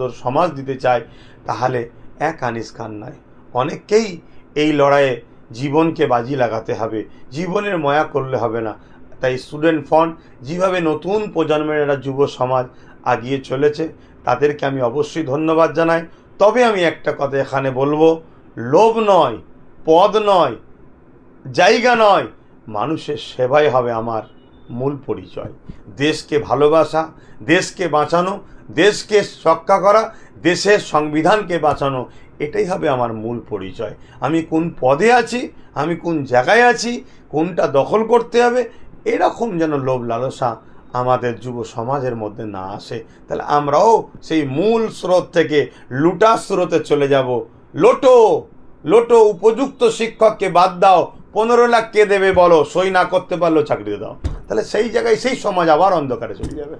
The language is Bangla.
সুন্দর সমাজ দিতে চায়, তাহলে এক আনিস খান নয়। অনেককেই এই লড়াইয়ে জীবনকে বাজি লাগাতে হবে, জীবনের ময়া করলে হবে না। তাই স্টুডেন্ট ফন্ড যেভাবে নতুন প্রজন্মের একটা যুব সমাজ আগিয়ে চলেছে, তাদেরকে আমি অবশ্যই ধন্যবাদ জানাই। তবে আমি একটা কথা এখানে বলব, লোভ নয়, পদ নয়, জায়গা নয়, মানুষের সেবাই হবে আমার। মূল পরিচয়। দেশকে ভালোবাসা, দেশকে বাঁচানো, দেশকে রক্ষা করা, দেশের সংবিধানকে বাঁচানো, এটাই হবে আমার মূল পরিচয়। আমি কোন পদে আছি, আমি কোন জায়গায় আছি, কোনটা দখল করতে হবে, এরকম যেন লোভ লালসা আমাদের যুব সমাজের মধ্যে না আসে। তাহলে আমরাও সেই মূল স্রোত থেকে লুটা স্রোতে চলে যাব। লোটো লোটো উপযুক্ত শিক্ষককে বাদ দাও, পনেরো লাখ কে দেবে বলো, সই না করতে পারলেও চাকরি দাও। তাহলে সেই জায়গায় সেই সমাজ আবার অন্ধকারে চলে যাবে।